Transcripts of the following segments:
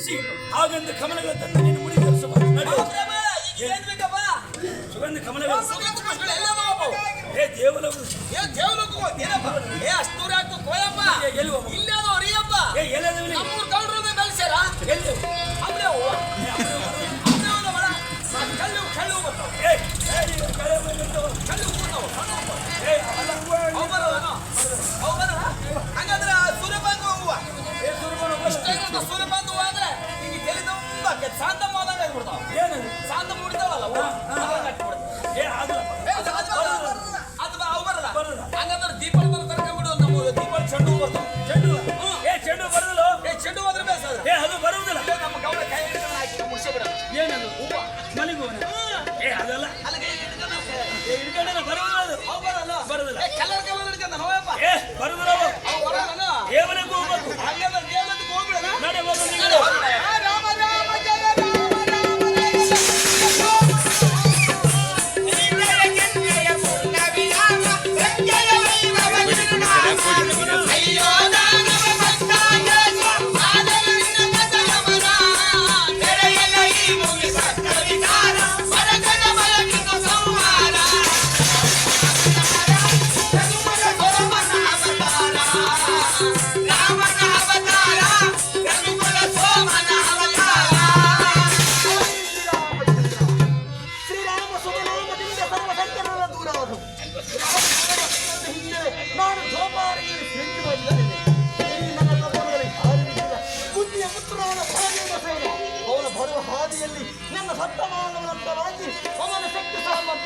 ಮುಡಿಸಿ ಹಾಗಂತ ಕಮಲಗಳ ತಂದೆ ನೀನು ಮುಡಿಸು ಸುಗಂಧ ಕಮಲಗಳು ಏ ದೇವಲೋಕ. ಏ ದೇವಲೋಕ ಏನಪ್ಪ? ಏ ಅಷ್ಟೂರ ಹಾಕು ಕೋಯಪ್ಪ ಎಲ್ಲೋ ಇಲ್ಲ ಏ ಎಲ್ಲದ ನಮ್ಮೂರು ಕೌಂಡ್ರು ಬೆಳೆಸ್ಯಾರ? ಏ ಅಂದ್ರೆ ಕಲ್ಲು ಕಲ್ಲು ಬರ್ತಾವ ಏ ಕಲ್ಲು ಕೂತಾವ ಹೇ ಮನೆಗೆ ಹೋಗೋಣ ಏ ಅದಲ್ಲ ಏ, ಹಿಡ್ಕೊಂಡೇನ ಬರೋದು ಬರೋದಿಲ್ಲ ಏ ಬರೋದಿಲ್ಲ ಅವು. ಏ ಹೋಗ್ಬೇಕು ನಡೆ ಹೋಗೋದು ನೀನು.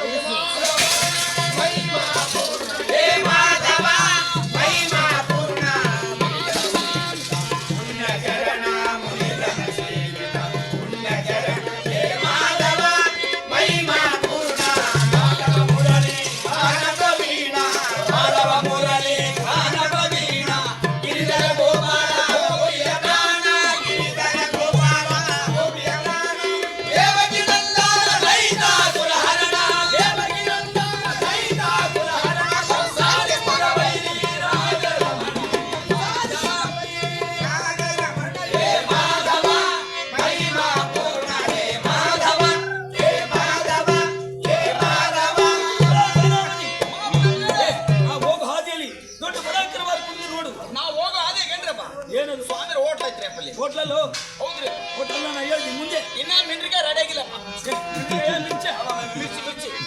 네.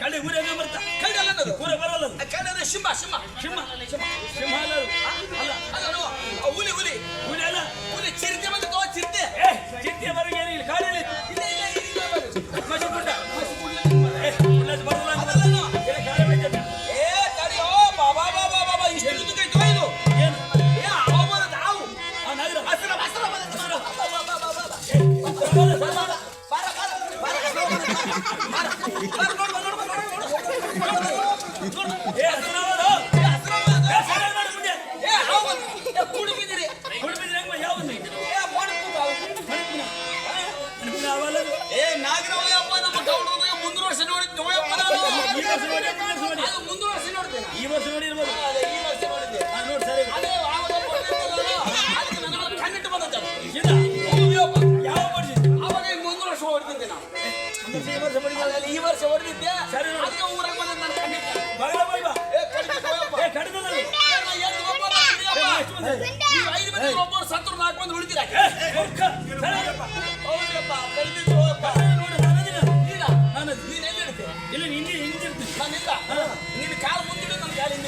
ಕಳ್ಳಿ ಊರೇ ಬರ್ತಾ. ಕಳ್ಳಿ ಅಲ್ಲ ಕಳ್ಳಿ ಶಿಂಬ ಶಿಂಬ ಶಿಂಬ 何? ಹೊಡೆದಿದ್ದೆ ಸರಿ ಏ ಐದು ಮಂದಿ ಒಬ್ಬರು ಸತ್ರು ನಾಲ್ಕು ಮಂದಿ ಉಳಿದಿರ ಹೌದಪ್ಪ ಕಡಿಮೆ ಹೋಗಪ್ಪ ನೋಡಿ ನಾನು ನೀನು ಎಲ್ಲಿ ಇಲ್ಲ ನಿನ್ನೆ ಹಿಂದಿರ್ತೀನಿ ನಾನಿಲ್ಲ ನಿನ್ನ ಕಾಲು ಮುಂದಿಟ್ಟು ನನ್ನ ಕಾಲಿಂದ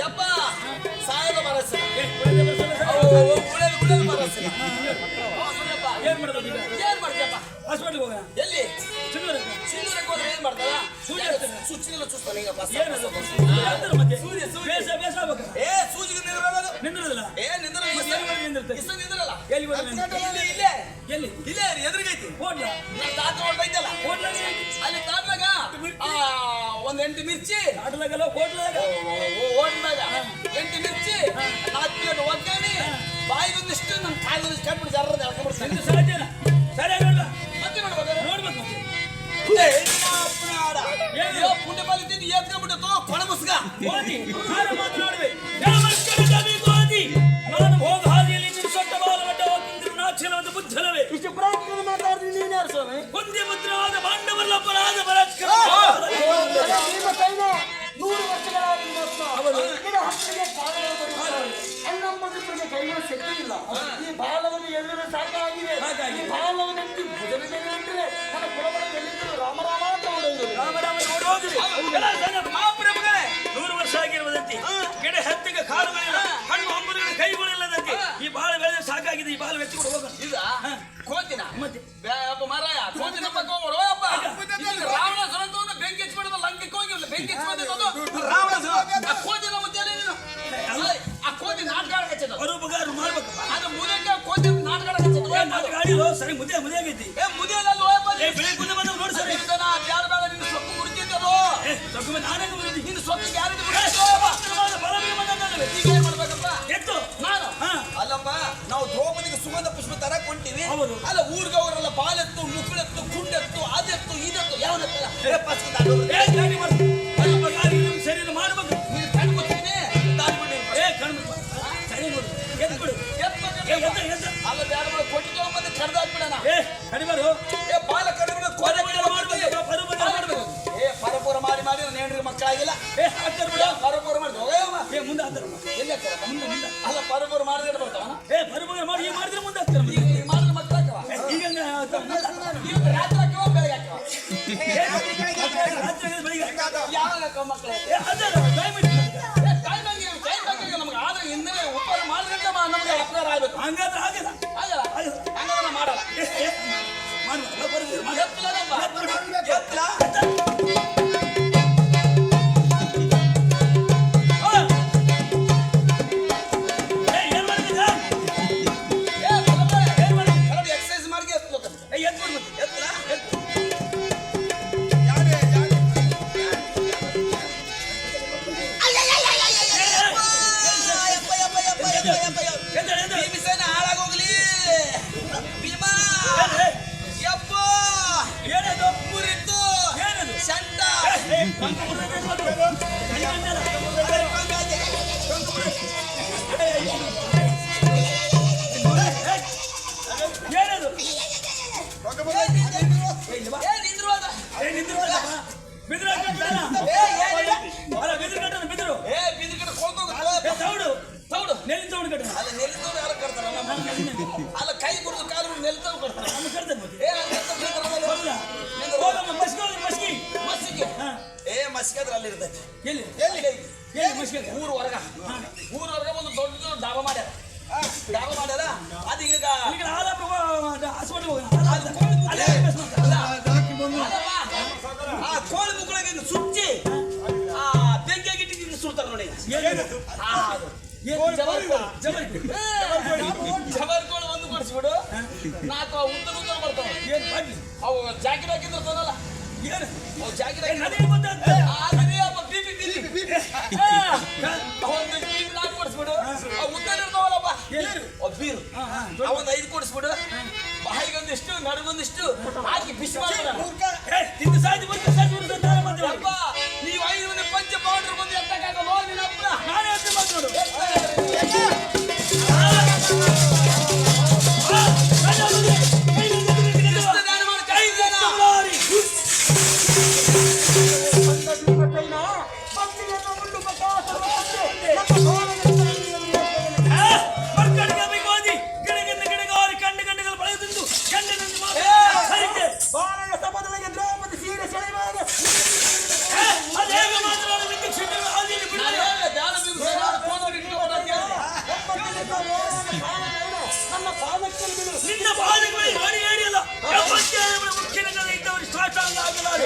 ಯಪ್ಪ ಸಾಯದ ಹೌದಪ್ಪ. ಏನ್ ಮಾಡ್ತೀಯಪ್ಪ ಹಾಸ್ಪಿಟ್ಲಿಗೆ ಹೋಗೋಣ ಎಲ್ಲಿ? ಚಿನ್ನೂರು ಸಿಂಧೂರಕ್ಕೆ ಹೋದ್ರೆ ಏನ್ ಮಾಡ್ತಾರ? ಸೂಜಿ ಹಾಕ್ತಾನೆ. ಸುಚ್ಚಿಲ್ಲ ಚುಸ್ತಾನೆ ಈಗ ಬಸ್. ಏನದು ಹೇಳ್ತಾರೆ ಮತ್ತೆ? ಸೂರ್ಯ, ಸೂರ್ಯ. ಬೇಸ ಬೇಸ ಆಗ್ಬೇಕು? ಏ ಸೂಜಿಗೆ ನಿಂದ್ರಲ್ಲ? ನಿಂದ್ರದಿಲ್ಲ ಏ ನಿಂದ್ರ ಮತ್ತೆ ಎಲ್ಲಿ ಇಷ್ಟ ನಿಂದ್ರಲ್ಲ. ಎಲ್ಲಿ? ಇಲ್ಲಿ ಎಲ್ಲಿ? ಇಲ್ಲೇ ಎದುರಿಗೈತಿ. ನನ್ನ ತಾತ ಹೋಟ್ಲಾಗ ಅಲ್ಲಿ ಆ ಒಂದ್ ಎಂಟು ಮಿರ್ಚಿ. ಆಟಲಾಗಲ್ಲ ಹೋಟ್ಲಾಗ ಓಡ್ನಾಗ ಎಂಟು ಮಿರ್ಚಿ. ನಾಲ್ಕು ಪ್ಲೇಟ್ ಒಗ್ಗರಣೆ. ಬಾಯಿಗೊಂದಿಷ್ಟು ನನ್ನ ಕಾಲದಲ್ಲಿ ಕಟ್ಬಿಟ್ಟು ಜರ್ರದ ಎಳ್ಕೊಂಡ್ಬಿಡ್ತಾನೆ ನಿಂದು ಸಾಧ್ಯನಾ ಸರಿ ನೋಡ್ಲ ಮತ್ತೆ ನೋಡ್ಬೇಕು ನೋಡ್ಬೇಕು ಪುಣ್ಯ ತಿಂದು ಎತ್ಕೊಂಡ್ಬಿಟ್ಟು ಕೊಳ ಪಾಂಡವಲ್ಲಪ್ಪನಾದ ಬಲಾತ್ಕಾರ ಅಲ್ಲ, ನಿಮ್ಮ ಕೈನ ನೂರು ವರ್ಷಗಳಾದ ಹೌದು ನಿನ್ನ ಹತ್ತಿಗೆ ಕಾರಣ ಹನ್ನೊಂಬತ್ತು ಕೈಗಳ ಶಕ್ತಿ ಇಲ್ಲ ಈ ಬಾಲವನ್ನು ಎಲ್ಲರೂ ಸಾಕಾಗಿದೆ ಸಾಕಾಗಿದೆ. ಈ ಬಾಲವನ್ನು ಎತ್ತಿ ಭುಜದ ಮೇಲೆ ಇಟ್ಟರೆ ನನ್ನ ಕುಲಬಳ ಎಲ್ಲಿದ್ದರೂ ರಾಮರಾಮ ಅಂತ ಹೊಡೆಯುವುದು ರಾಮರಾಮ ನೋಡಿ ಹೋಗಿರಿ ಎಲ್ಲ ಜನ ಮಹಾಪ್ರಭುಗಳೇ ನೂರು ವರ್ಷ ಆಗಿರುವುದಂತೆ ಗಿಡ ಹತ್ತಿಗೆ ಕಾಲುಗಳಿಲ್ಲ ಹಣ್ಣು ಹಂಬಲಿನ ಕೈಗಳಿಲ್ಲದಂತೆ ಈ ಬಾಳ ಬೆಳೆದ ಸಾಕಾಗಿದೆ ಈ ಬಾಳ ಎತ್ತಿಕೊಂಡು ಹೋಗೋಣ ಹೌದು. ಅಲ್ಲ ಊರ್ಗ ಅವರೆಲ್ಲ ಬಾಲೆತ್ತು ಮುಕ್ಕಳೆತ್ತು ಕುಂಡೆತ್ತು ಅದೆತ್ತು ಇದೆತ್ತು ಯಾವನೆತ್ತಲ್ಲ ಇದು ಮಾಡ್ಬೇಕು. ನೀನು ಕಣ್ಣು ಮುಚ್ಚಿನಿ ದಾರಿ ಬಿಡಿ ಏ ಕಣ್ಣು ಸರಿ ನೋಡು. ಎತ್ತು ಏ ಎತ್ತ ಎತ್ತ ಅಲ್ಲ ಬ್ಯಾಡ ಕೊಟ್ಟಿಗೆ ಬಂದು ಕಡ್ದಾಕ್ಬಿಡಣ. ಏ ಕಡಿಬಾರು. ಆಗ್ಬೇಕು ಹಂಗಾದ್ರೆ ಆಗಲ್ಲ ಡಾಬಾ ಮಾಡ್ಯಾರ. ಡಾಬಾ ಮಾಡ್ಯಾರ? ಅದು ಈಗ ಹಾಸ್ಪಿಟಲ್ ಆ ಕೋಳಿ ಮುಕ್ಕಳಿಗೆ ಸುಚ್ಚಿ ಆ ಬೆಂಕಿಯಾಗಿ ಸುಡ್ತಾರ ನೋಡಿ. ಅದು. ಜಬರ್ ಕೋಳಿ. ಒಂದು ಕೊಡಿಸ್ಬಿಡು. ನಾಲ್ಕು ಉತ್ತರ ಉದ್ದ ಬರ್ತಾವ? ಅವು ಜಾಕೆಟ್ ಹಾಕಿದ್ರಲ್ಲ ಏನು? ಅವು ಜಾಕೆಟ್ ಹಾಕಿ ನನಗೆ ಗೊತ್ತಾಗ್ತದೆ. ಅದೇ ಅಪ್ಪ ಒಂದು ನಾಲ್ಕು ಕೊಡಿಸ್ಬಿಡು. ಉತ್ತರ ಇರ್ತಾವಲ್ಲಪ್ಪ. ಬೀರು ಐದು ಕೊಡಿಸ್ಬಿಡು. ಬಾಯಿಗೊಂದಿಷ್ಟು ನಡುಗೊಂದಿಷ್ಟು ಹಾಕಿ ಬಿಸಿ ಮಾಡಿ ತಿಂದು ಬಂದು ನನ್ನ ಪಾದಕ್ಕೆ ನಿನ್ನ ಪಾದಕ್ಕೆ ಮಾಡಿ ಹೇಳಿಲ್ಲ ಮುಖ್ಯ ಇದ್ದವರು ಸಾಕಾಗಲಾಗಲಾರ